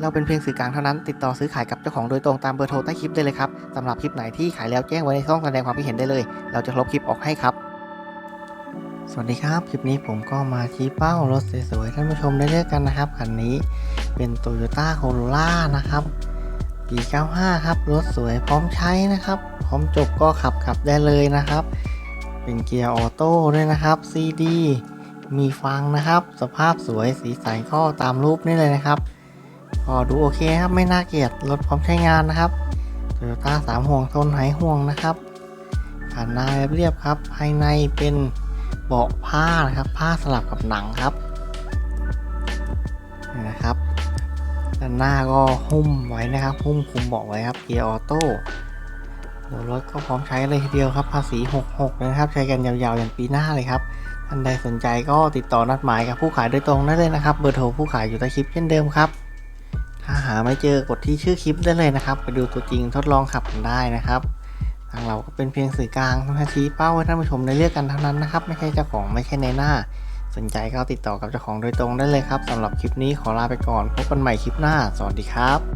เราเป็นเพียงสื่อกลางเท่านั้น ติดต่อซื้อขายกับเจ้าของโดยตรงตามเบอร์โทรใต้คลิปได้เลยครับสำหรับคลิปไหนที่ขายแล้วแจ้งไว้ในช่องแสดงความคิดเห็นได้เลย เราจะลบคลิปออกให้ครับ สวัสดีครับ คลิปนี้ผมก็มาชี้เป้ารถสวยๆท่านผู้ชมได้เลือกกันนะครับคันนี้เป็น Toyota Corolla นะครับปี95ครับรถสวยพร้อมใช้นะครับ พร้อมจบก็ขับขับได้เลยนะครับ เป็นเกียร์ออโต้ด้วยนะครับ CD มีฟังนะครับ สภาพสวยสีสันก็ตามรูปนี่เลยนะครับ พอดูโอเคครับไม่น่าเกลียดรถพร้อมใช้งานนะครับ Toyota 3ห่วงทนหายห่วงนะครับผ่านหน้าเรียบครับ ภายในเป็นเบาะผ้านะครับ ผ้าสลับกับหนังครับนี่นะครับด้านหน้าก็หุ้มไว้นะครับหุ้มคุมเบาะไว้ครับเกียร์ออโต้เดี๋ยวรถก็พร้อมใช้เลยทีเดียวครับภาษี 66 นะครับ ใช้กันยาวๆอย่างปีหน้าเลยครับท่านใดสนใจก็ติดต่อนัดหมายกับผู้ขายโดยตรงได้เลยนะครับ เบอร์โทรผู้ขายอยู่ใต้คลิปเช่นเดิมครับ ถ้าหาไม่เจอกดที่ชื่อคลิปได้เลยนะครับ ไปดูตัวจริงทดลองขับกันได้นะครับ ทางเราก็เป็นเพียงสื่อกลางทำหน้าที่เป้าให้ท่านผู้ชมได้เลือกกันเท่านั้นนะครับ ไม่ใช่เจ้าของไม่ใช่ในหน้า สนใจก็ติดต่อกับเจ้าของโดยตรงได้เลยครับสำหรับคลิปนี้ขอลาไปก่อนพบกันใหม่คลิปหน้า สวัสดีครับ